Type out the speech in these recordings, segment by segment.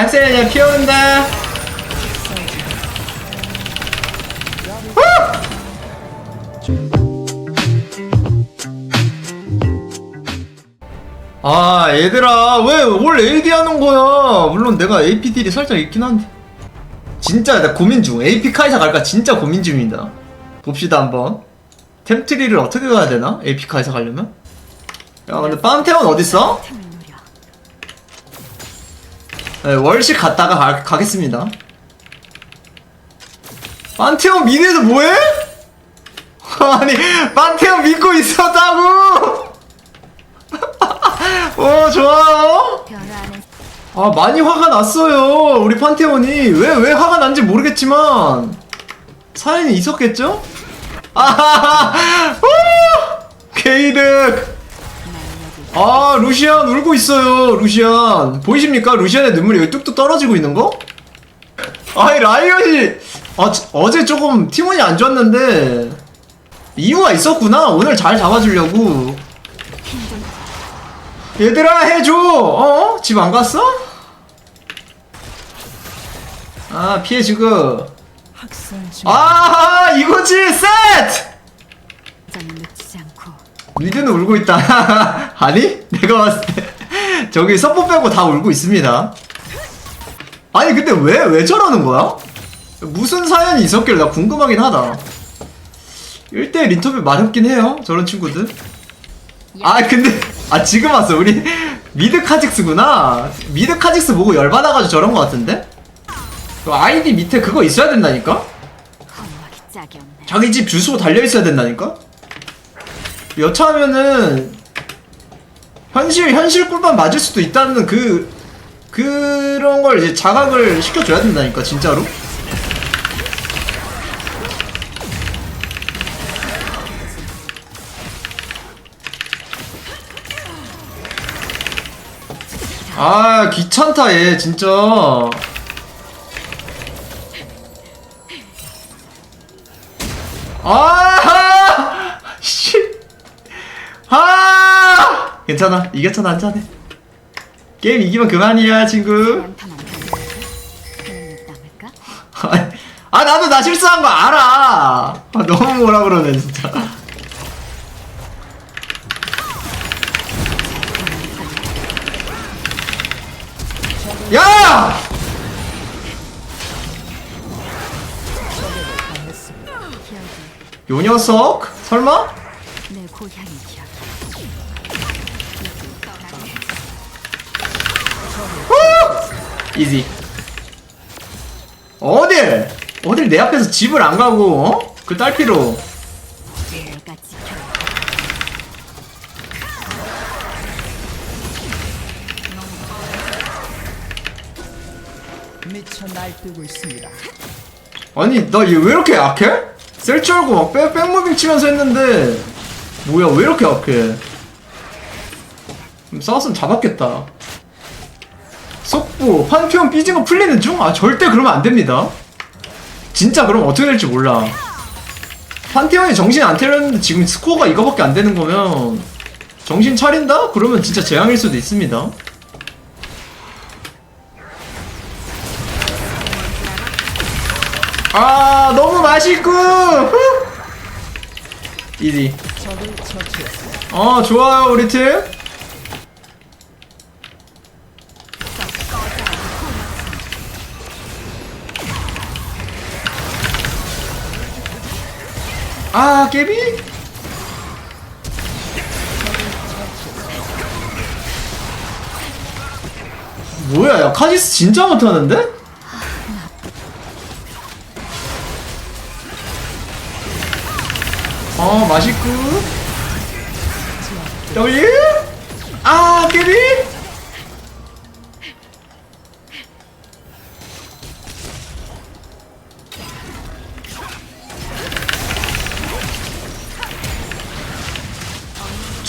학생을 피워온다. 아 얘들아 왜 올 AD 하는 거야? 물론 내가 AP 딜이 살짝 있긴 한데. 진짜 나 고민 중. AP 카이사 갈까 진짜 고민 중입니다. 봅시다 한번. 템트리를 어떻게 가야 되나? AP 카이사 가려면? 야 근데 판테온 어딨어? 네, 월식 갔다가 가, 가겠습니다 판테온 미드에서 뭐해? 아니 판테온 믿고 있었다고 어 좋아요 아 많이 화가 났어요 우리 판테온이 왜 왜 화가 난지 모르겠지만 사연이 있었겠죠? 아하하 후! 게이득 아 루시안 울고 있어요 루시안. 보이십니까? 루시안의 눈물이 여기 뚝뚝 떨어지고 있는 거? 아이 라이언이! 아, 저- 어제 조금 팀원이 안 좋았는데. 이유가 있었구나. 오늘 잘 잡아주려고. 얘들아 해줘! 어? 집 안 갔어? 아 피해주고. 아 이거지! 않고 미드는 울고 있다 아니? 내가 봤을 때 저기 서포 빼고 다 울고 있습니다 아니 근데 왜 왜 저러는 거야? 무슨 사연이 있었길래 나 궁금하긴 하다 1대1 인터뷰 마렵긴 해요 저런 친구들 아 근데 아 지금 왔어 우리 미드 카직스구나 미드 카직스 보고 열받아가지고 저런 거 같은데? 그 아이디 밑에 그거 있어야 된다니까? 자기 집 주소 달려있어야 된다니까? 여차하면은 현실 현실 꿀밤 맞을 수도 있다는 그 그런 걸 이제 자각을 시켜줘야 된다니까 진짜로 아 귀찮다 얘 진짜 아! 씨. 아! 괜찮아. 이겼잖아, 한잔해. 게임 이기면 그만이야, 친구. 남을까? 아, 나도 나 실수한 거 알아. 아, 너무 뭐라 그러네, 진짜. 야! 요 녀석? 설마? 이지. 어딜? 어딜 내 앞에서 집을 안 가고, 어? 그 딸피로. 내가 지켜 미쳐 날뛰고 있습니다. 아니 나 얘 왜 이렇게 약해? 셀 줄 알고 막 백, 백무빙 치면서 했는데 뭐야 왜 이렇게 약해 음, 싸웠으면 잡았겠다 속보 판테온 삐진 거 풀리는 중? 아 절대 그러면 안 됩니다 진짜 그럼 어떻게 될지 몰라 판테온이 정신 안 차렸는데 지금 스코어가 이거밖에 안 되는 거면 정신 차린다? 그러면 진짜 재앙일 수도 있습니다 아 너무 맛있고 처치했습니다. 어 좋아요 우리 팀 아, 깨비? 뭐야, 야, 카지스 진짜 못하는데? 어, 맛있고. W? 아, 깨비?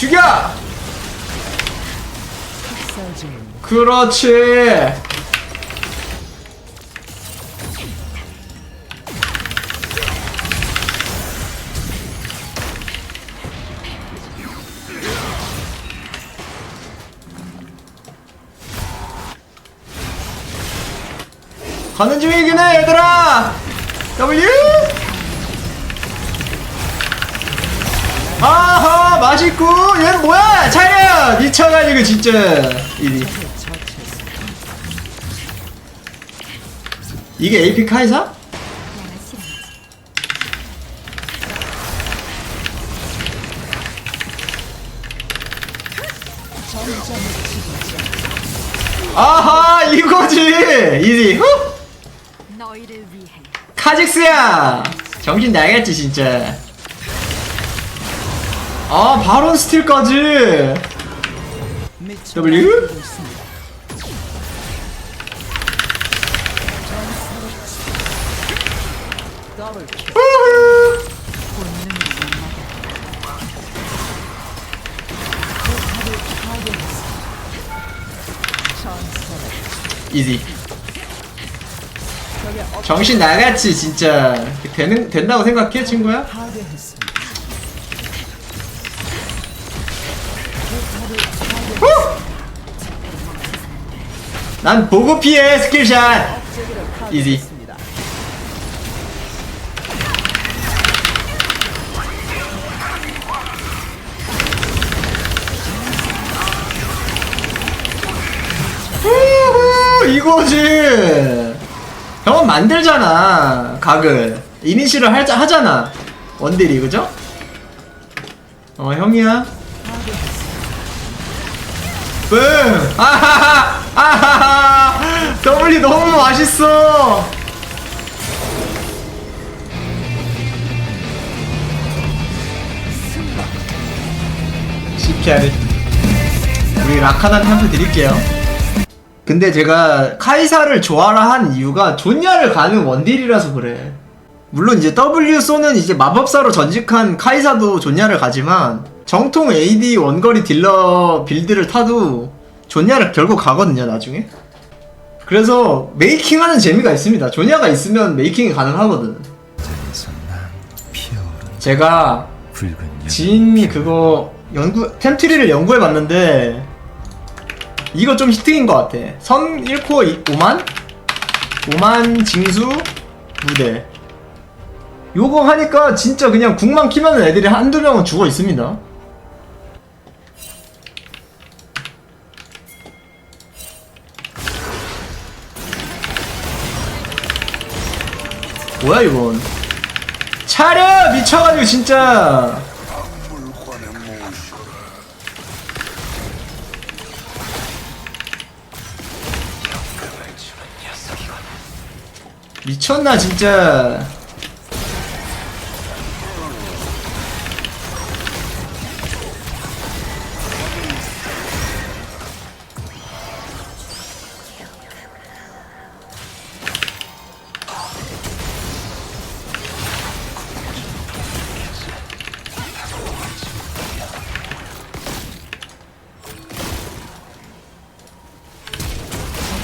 죽여! 그렇지. 가는 중이긴 해 얘들아 W 아하 맛있고 얘는 뭐야? 차려 미쳐가지고 진짜. 이리. 이게 AP 카이사? 아하 이거지! 이리. 후! 카직스야! 정신 나겠지 진짜 아 바론 스틸까지 W? 이지 정신 나갔지 진짜 되는 된다고 생각해 친구야? 파괴했습니다. 난 보고 피해 스킬샷. 이지. 우후 이거지. 형은 만들잖아 각을. 이니시를 할, 하잖아. 원딜이 그죠? 어 형이야 뿡 아하하. 아하하 W 너무 맛있어. CPR을 우리 라카단한테 한표 드릴게요. 근데 제가 카이사를 좋아라 한 이유가 존야를 가는 원딜이라서 그래. 물론 이제 W 쏘는 이제 마법사로 전직한 카이사도 존야를 가지만 정통 AD 원거리 딜러 빌드를 타도 존야를 결국 가거든요 나중에. 그래서 메이킹하는 재미가 있습니다. 존야가 있으면 메이킹이 가능하거든. 제가 진 그거 연구 템트리를 연구해 봤는데 이거 좀 히트인 것 같아. 선 1코어 5만? 5만 징수 무대. 요거 하니까 진짜 그냥 궁만 키면 애들이 한두 명은 죽어 있습니다. 뭐야 이건? 차려 미쳐가지고 진짜. 미쳤나 진짜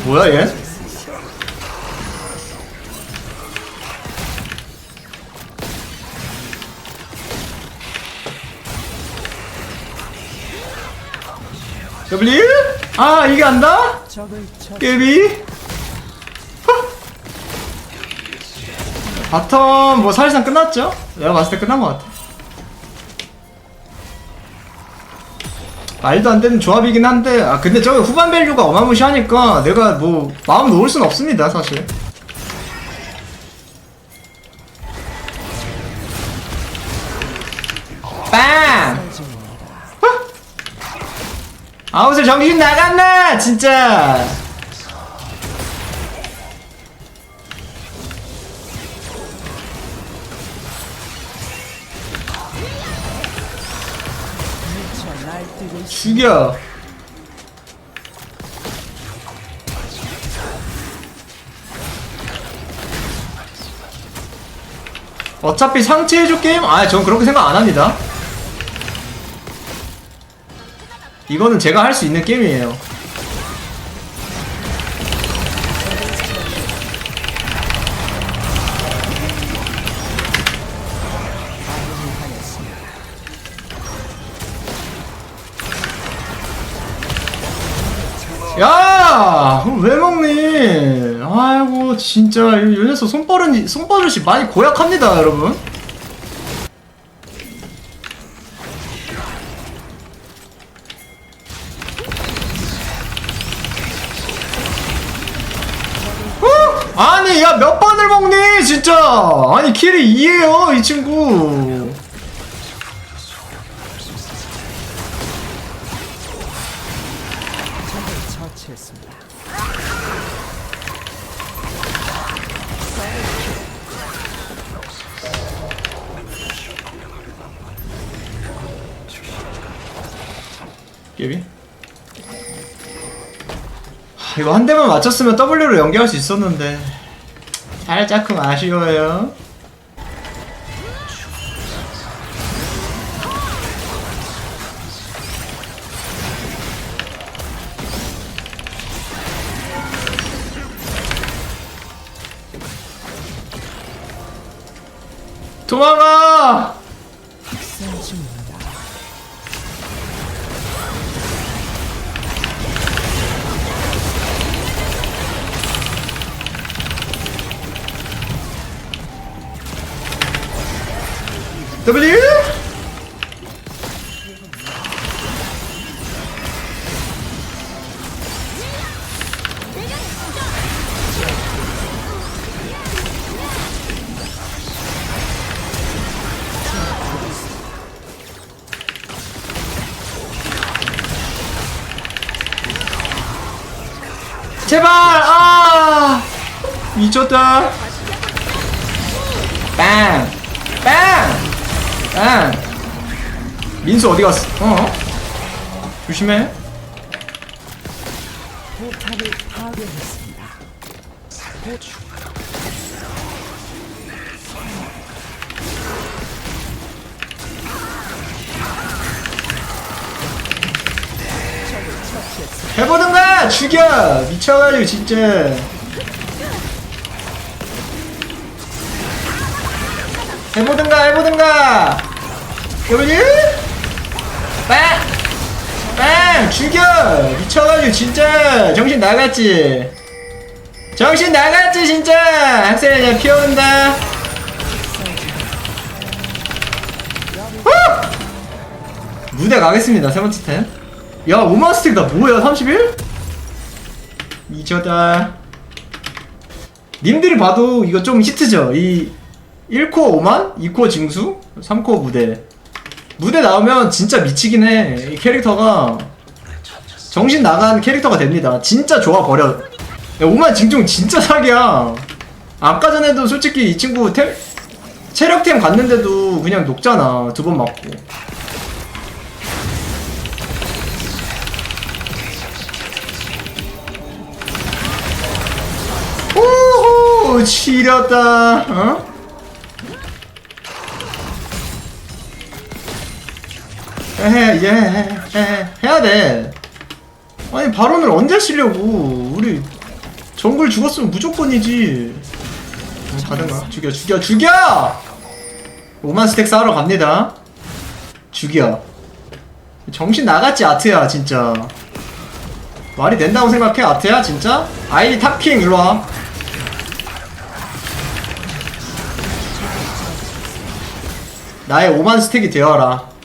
뭐야 얘? W? 아 이게 안다? 깨비? 바텀 뭐 사실상 끝났죠? 내가 봤을 때 끝난 것 같아 말도 안 되는 조합이긴 한데 아 근데 저기 후반 밸류가 어마무시하니까 내가 뭐 마음 놓을 순 없습니다 사실. 빵! 아웃을 정신 나갔나 진짜 죽여 어차피 상체해줄 게임? 아, 전 그렇게 생각 안 합니다. 이거는 제가 할 수 있는 게임이에요. 왜 먹니? 아이고 진짜 이 녀석 손버릇이 손버릇이 많이 고약합니다 여러분 어? 아니 야 몇 번을 먹니 진짜 아니 킬이 2에요 이 친구 깨비 하, 이거 한 대만 맞췄으면 W로 연계할 수 있었는데. 살짝쿵 아쉬워요. 도망가! W? 제발 아 미쳤다 빵! 빵! 빵! 민수 어디 갔어? 어? 조심해 포탑을 파괴했습니다. 해보든가 죽여 미쳐가지고 진짜 해보든가 해보든가 여보지 빵! 빵! 죽여 미쳐가지고 진짜 정신 나갔지 정신 나갔지 진짜 학생 그냥 피워온다 후! 무대 가겠습니다 세 번째 템. 야 5만 스택 나 뭐야 31? 미쳤다. 님들이 봐도 이거 좀 히트죠. 이 1코어 5만, 2코어 징수, 3코어 무대. 무대 나오면 진짜 미치긴 해. 이 캐릭터가 정신 나간 캐릭터가 됩니다. 진짜 좋아 버려. 야 5만 징종 진짜 사기야. 아까 전에도 솔직히 이 친구 템 체력템 갔는데도 그냥 녹잖아. 두 번 맞고. 오호 지렸다 어? 해, 예, 해야 돼. 아니, 발언을 언제 쓰려고. 우리, 정글 죽었으면 무조건이지. 어, 가든가. 죽여, 죽여, 죽여! 5만 스택 쌓으러 갑니다. 죽여. 정신 나갔지, 아트야, 진짜. 말이 된다고 생각해, 아트야, 진짜? 아이디 탑킹, 일로와. 나의 5만 스택이 되어라.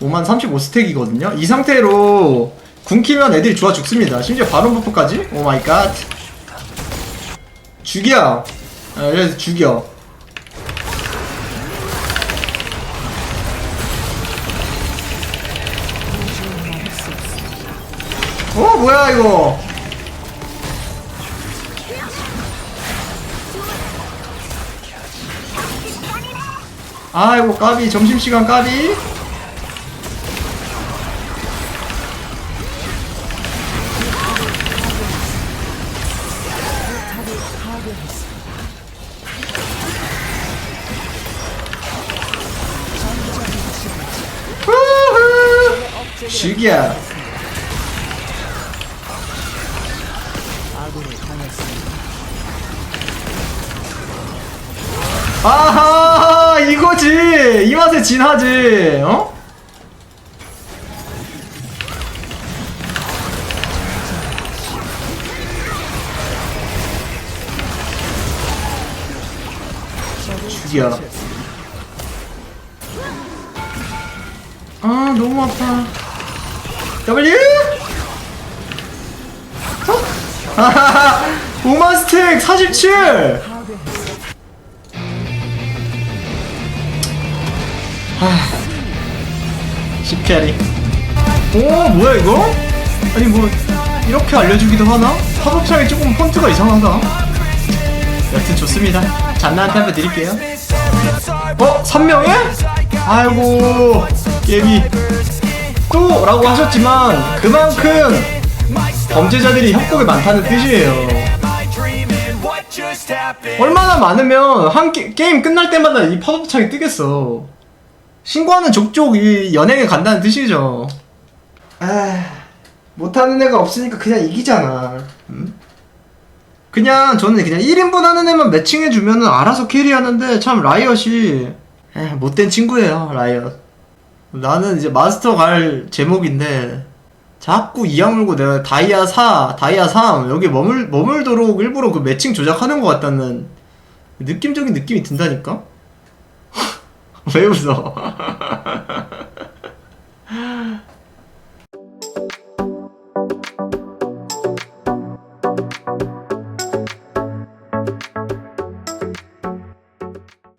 5만 35 스택이거든요. 이 상태로 궁키면 애들이 좋아 죽습니다. 심지어 바론 버프까지? 오 마이 갓. 죽여. 아, 그래서 죽여. 어 뭐야 이거? 아이고 까비 점심시간 까비 죽이야. 아하 이거지 이 맛에 진하지 어? 죽여 아 너무 아파 W 어? 하하하 오마스텍 47 파괴했습니다. 시캐리 오 뭐야 이거? 아니 뭐 이렇게 알려주기도 하나? 팝업창이 조금 폰트가 이상하다 여튼 좋습니다 잔나한테 한번 드릴게요 어? 3명에? 아이고 예비 또 라고 하셨지만 그만큼 범죄자들이 협곡에 많다는 뜻이에요 얼마나 많으면 한 게, 게임 끝날 때마다 이 팝업창이 뜨겠어 신고하는 족족 이 연행에 간다는 뜻이죠. 아, 못하는 애가 없으니까 그냥 이기잖아. 음? 그냥 저는 그냥 1인분 하는 애만 매칭해주면 알아서 캐리하는데 참 라이엇이 에, 못된 친구예요 라이엇. 나는 이제 마스터 갈 제목인데 자꾸 이악 물고 내가 다이아 4, 다이아 3 여기 머물, 머물도록 일부러 그 매칭 조작하는 것 같다는 느낌적인 느낌이 든다니까? 왜 웃어?